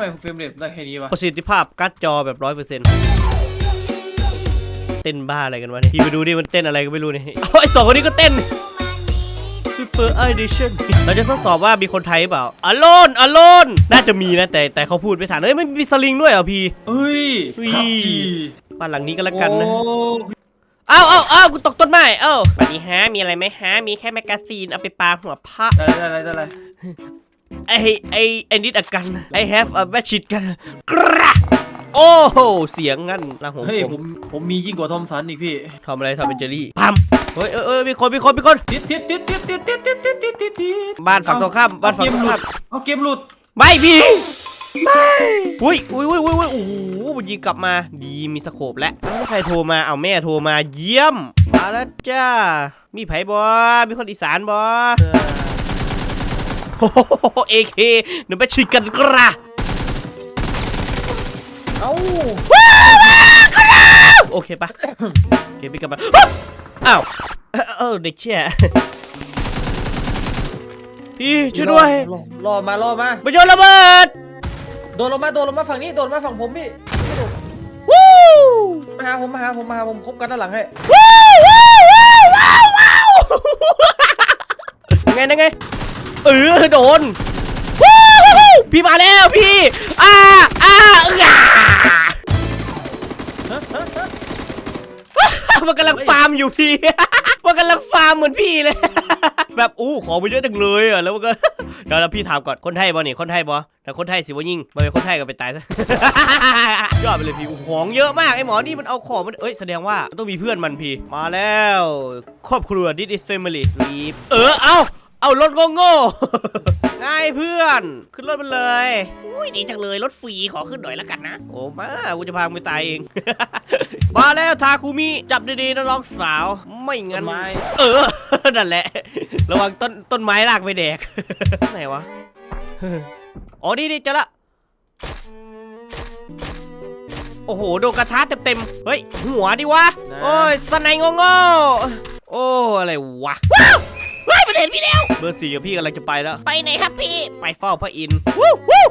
ไมเฟรมเรทได้แค่นี้วะประสิทธิภาพการ์ดจอแบบร้อยเปอร์เซ็นต์เต้นบ้าอะไรกันวะเนี่ยพี่ไปดูดิมันเต้นอะไรก็ไม่รู้เนี่ยเอาไอ้สองคนนี้ก็เต้น Super Edition เราจะทดสอบว่ามีคนไทยหรือเปล่าอโลนอโลนน่าจะมีนะแต่แต่เขาพูดไม่ทันเฮ้ยไม่มีสลิงด้วยเหรอพี่เฮ้ยอุ้ยขับจีบ้านหลังนี้ก็แล้วกันนะ โอ้เอ้าเอ้าเอ้ากูตกต้นไม้เอ้าสวัสดีฮะ มีอะไรไหมฮะ มีแค่แมกกาซีน เอาไปปาหัวพระได้ได้ได้ได้ ได้ไอไอไอนิดอากัน I have a machine gun กระโอ้โห เสียงงั้นละหัวเฮ้ยผผมมผมมียิ่งกว่าทอมสันอีกพี่ทำอะไรทำเป็นเจอรี่ปั๊มเฮ้ยเออเออมีคนมีคนมีคน ติดติดติดติดติดติดติดติดติดติดติดบ้านฝั่งตรงข้ามบ้านฝั่งตรงข้าม เอาเกมหลุดไม่พี่ ไม่อุ้ยอุ้ยอุ้ยอุ้ยอุ้ยโอ้โหมันยิงกลับมา ดีมีสโคปแล้วเอ้าใครโทรมา เอาแม่โทรมา เยี่ยม มาแล้วจ้า มีไผบอมีคนอีสานบอเออ โอ้โหเอเคเดี๋ยวไปชิงกันกระเอ้าโอเคปะเกมพี่กลับมาอ้าวเออเด็กเชี่ยพี่ช่วยด้วยรอมารอมามาโยนระเบิดโดนลงมาโดนลงมาฝั่งนี้โดนมาฝั่งผมพี่วู้มาหาผมมาหาผมมาหาผมคบกันด้านหลังให้วู้วู้วู้ว้าวว้าวยังไงยังไง เออโดนวู้พี่มาแล้วพี่อ้าอ้าอ้ามันกำลังฟาร์มอยู่พี่ มันกำลังฟาร์มเหมือนพี่เลย แบบอู้ของไปเยอะจังเลยอะแล้วก็เดี๋ยวเราพี่ถามก่อนคนไทยบอนี่คนไทยบอแต่คนไทยสิว่ายิ่งมาเป็นคนไทยก็ไปตายซะยอดไปเลยพี่ของเยอะมากไอ้หมอนี่มันเอาของมันเอ้ยแสดงว่าต้องมีเพื่อนมันพี่ มาแล้ว ครอบครัว this is family รีบเออเอา เอารถโง่ๆง่ายเพื่อน ขึ้นรถมันเลย อุ้ยดีจังเลยรถฟรีขอขึ้นหน่อยละกันนะ โอ้มากูจะพามึงไปตายเอง มาแล้วทาคุมิ จับดีๆนะน้องสาว ไม่งั้น ต้นไม้ เออ นั่นแหละ ระวังต้นต้นไม้ลากไปแดก ไหนวะ อ๋อ นี่นี่เจอละ โอ้โห โดนกระทะเต็มๆ เฮ้ย หัวดิวะโอ้ยสไนงงๆโอ้ อะไรวะว้าวว้ายมัน เห็นพี่แล้ว เบอร์สี่กับพี่กำลังจะไปแล้ว ไปไหนครับพี่ ไปเฝ้าพระอินทร์วู้วู้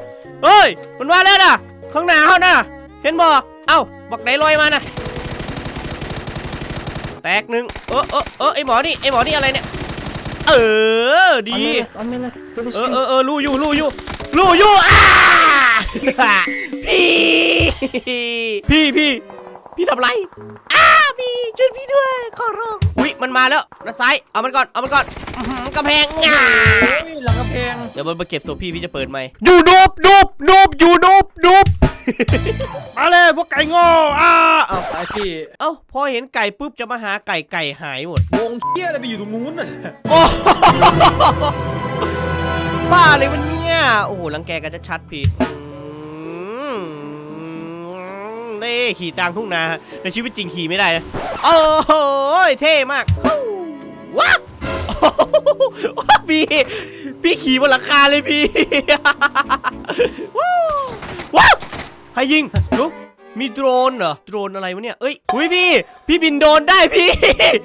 เฮ้ย มันมาแล้วนะข้างหน้าเขาน่ะ เห็นบ่ เอ้าบอกไหนลอยมานะแตกหนึ่งเออเออเออไอหมอนี่ ไอหมอนี่อะไรเนี่ย เออ ดีเออเออเออรู้อยู่รู้อยู่รู้อยู่อ้าพี่ พี่พี่พี่ทำไรอ้า พี่ช่วยพี่ด้วยขอร้องอุ้ยมันมาแล้วด้านซ้าย เอามันก่อน เอามันก่อนอื้อหือกำแพงง่าเฮ้ยหลังกำแพงเดี๋ยวมันมาเก็บศพพี่พี่จะเปิดไหมค์อยู่นูบนูบนูบอยู่นูบนูบมาเลยพวกไก่โง่อ้าเอ้าไอพี่เอ้าพอเห็นไก่ปุ๊บจะมาหาไก่ไก่หายหมด วงเที่ยอะไรไปอยู่ตรงนู้นน่ะโอ้บ้าเลยมันเนี่ยโอ้โหรังแกกันจะชัดพี่อืม นี่ขี่กลางทุ่งนาในชีวิตจริงขี่ไม่ได้นะโอ้โหเท่มากว้าวว้าวพี่พี่ขี่บนหลังคาเลยพี่ว้าวว้าวใครยิงลุกมีโดรนเหรอโดรนอะไรวะเนี่ยเอ้ยอุ้ยพี่ พี่บินโดรนได้พี่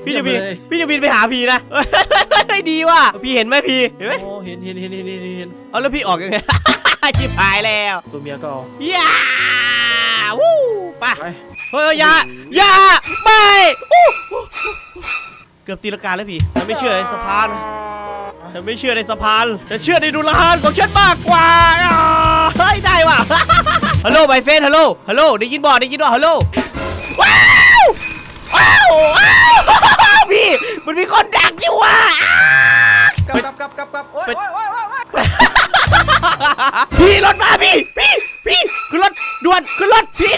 พี่จะบินพี่จะบินไปหาพี่นะเฮ้ยดีว่ะพี่เห็นไหมพี่เห็นไหมโอ้เห็นเห็นเห็นเห็นเห็นเห็นเอาแล้วพี่ออกยังไงชิบหายแล้ว ตัวเมียก็เอาย่าวู้ ไปไป เฮ้ยอย่าอย่าไม่อู้หูเกือบตีลงกาแล้วพี่ฉันไม่เชื่อในสะพานฉันไม่เชื่อในสะพานฉันเชื่อในดุลหานของฉันมากกว่าอ่าเฮ้ยได้ว่ะ ฮัลโหลไมเฟนฮัลโหลฮัลโหลได้ยินบ่ได้ยินบ่ฮัลโหลว้าวว้าวว้าวพี่มันมีคนดักนี่ว่ะอ้ากลับกลับกลับกลับกลับโอ้ยไปโอ้ยโอ้ยโอ้ยโอ้ยพี่รถมาพี่พี่พี่ขึ้นรถด่วนขึ้นรถพี่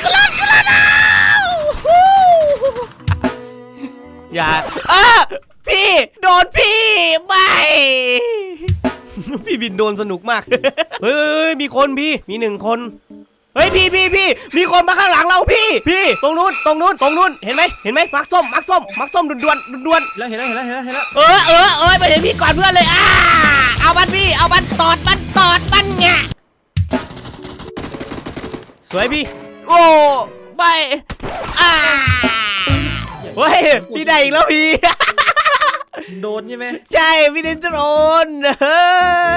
บินโดนสนุกมากเฮ้ยเฮ้ยเฮ้ยมีคนพี่ มีหนึ่งคน เฮ้ยพี่พี่พี่มีคนมาข้างหลังเราพี่ พี่ ตรงนู้นตรงนู้นตรงนู้นเห็นไหมเห็นไหมมักส้มมักส้มมักส้มด่วนด่วนด่วนแล้วเห็นแล้วเห็นแล้วเห็นแล้วเห็นแล้วเออเออเออไปเห็นพี่ก่อนเพื่อนเลยอ่าเอามันพี่เอามันตอดมันตอดมันไงสวยพี่ โอ้ไม่อ่าเฮ้ยพี่ได้อีกแล้วพี่ โดนใช่ไหมใช่พี่เดนจะโดนเฮ้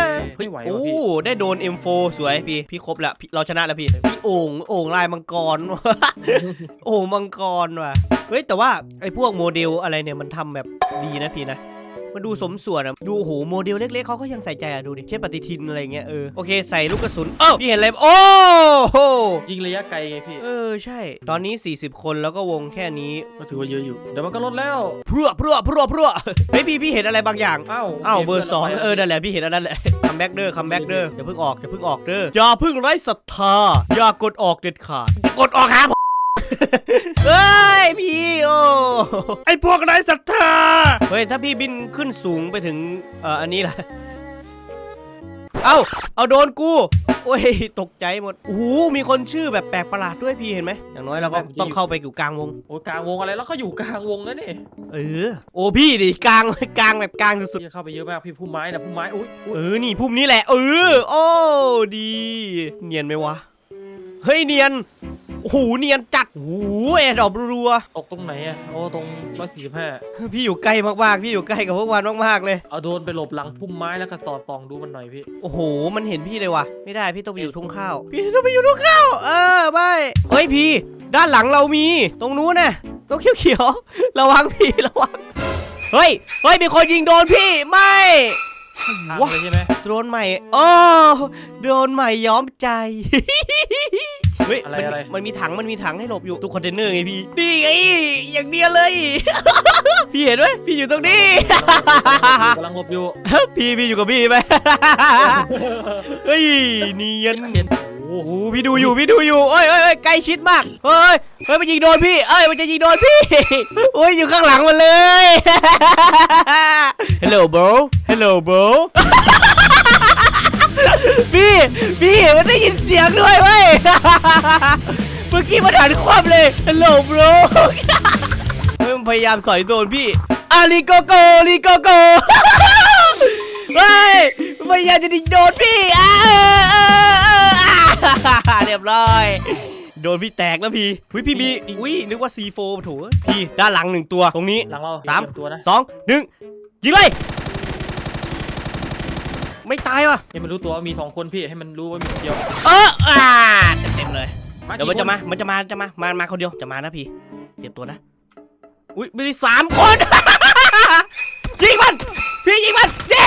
ยไม่ไหวว่ะพี่โอ้ได้โดน M4 สวยพี่พี่ครบแล้วพี่เราชนะแล้วพี่พี่โอ่งโอ่งลายมังกรโอ่งมังกรว่ะเฮ้ยแต่ว่าไอ้พวกโมเดลอะไรเนี่ยมันทำแบบดีนะพี่นะมันดูสมส่วนอะดูโอ้โหโมเดลเล็กๆเขาก็ยังใส่ใจอะดูดิเช่นปฏิทินอะไรเงี้ยเออโอเคใส่ลูกกระสุนเออพี่เห็นอะไรโอ้โห ยิงระยะไกลไงพี่เออใช่ ตอนนี้ 40 คนแล้วก็วงแค่นี้ก็ถือว่าเยอะอยู่ เดี๋ยวมันก็ลดแล้วพรั่วพรั่วพรั่วพรั่วเฮ้ยพี่พี่เห็นอะไรบางอย่างเอ้าอ้าวเบอร์พื่สองไปแล้วเออนั่นแหละพี่เห็นอันนั้นแหละคัมแบ็กเด้อคัมแบ็กเด้ออย่าเพิ่งออกอย่าเพิ่งออกเด้ออย่าเพิ่งไร้ศรัทธาอย่ากดออกเด็ดขาดกดออกครับเฮ้ยพี่โอ้ไอพวกไร้ศรัทธาเฮ้ยถ้าพี่บินขึ้นสูงไปถึงเอ่ออันนี้ล่ะ เอ้า เอาโดนกู โอ้ย ตกใจหมด โอ้โห มีคนชื่อแบบแปลกประหลาดด้วยพี่เห็นไหม อย่างน้อยเราก็ต้องเข้าไปอยู่กลางวง โอ้ยกลางวงอะไรแล้วก็อยู่กลางวงแล้วนี่เออ โอ้พี่ดิกลางกลางแบบกลางสุดพี่เข้าไปเยอะมากพี่พุ่มไม้นะพุ่มไม้อุ้ยอุ๊ยๆเออ นี่พุ่มนี้แหละ เออ โอ้ ดี เนียนไหมวะ เฮ้ย เนียน โอ้โหเนียนจัดโอ้โหแอร์ดรอปรัวตกตรงไหนอะโอ้ตรงร้อยสี่สิบห้าๆพี่อยู่ใกล้มากๆ พี่อยู่ใกล้กับพวกมันมากๆเลย เอาโดรนไปหลบหลังพุ่มไม้แล้วก็สอดส่องดูมันหน่อยพี่โอ้โห มันเห็นพี่เลยว่ะ ไม่ได้พี่ต้องไปอยู่ทุ่งข้าว พี่ต้องไปอยู่ทุ่งข้าว เออไม่เฮ้ยพี่ ด้านหลังเรามี ตรงนู้นน่ะตรงเขียวๆ ระวังพี่ระวัง เฮ้ย เฮ้ยมีคนยิงโดนพี่ไม่ ทางวะเลยใช่ไหมโดรนใหม่โอ้โดรนใหม่ย้อมใจ เฮ้ยอะไรมันอะไร มันมีถังมันมีถังให้หลบอยู่ตู้คอนเทนเนอร์ไงพี่นี่ไงอย่างเดียวเลย พี่เห็นไหมพี่อยู่ตรงนี้ กำลังหลบอยู่ พี่พี่อยู่กับพี่ไหม เฮ้ยเนียนเห็นโอ้โอ้โหโหพี่ดูอยู่พี่ดูอยู่เอ้ยเอ้ยเอ้ยใกล้ชิดมากเฮ้ยเฮ้ยมันยิงโดนพี่เอ้ยมันจะยิงโดนพี่ โอ้ยอยู่ข้างหลังมันเลย Hello bro Hello bro พี่พี่มันได้ยินเสียงด้วยเว้ยเมื่อกี้มั นหันคว่ำเลย Hello bro เฮ้ยมันพยายามสอยโดนพี่อาลีโกโกลีโกโกเฮ้ยมันพยายามจะยิงโดนพี่อ่าเออเออเอออ่าเรียบร้อย โดนพี่แตกแล้วพี่อุ้ยพี่มีอุ้ยนึกว่า C4 โถพี่ด้านหลังหนึ่งตัวตรงนี้หลังเราสามเตรียตัวนะสองหนึ่งยิงเลย ไม่ตายว่ะ ให้มันรู้ตัวว่ามีสองคนพี่ให้มันรู้ว่ามีคนเดียว เอออ่าเต็มๆเลย เดี๋ยวมันกี่จะคมา มันจะมา จะมา มา มาคนเดียว จะมานะพี่ เตรียมตัวนะ อุ้ยมีสามคน ยิงมัน พี่ยิงมัน เย้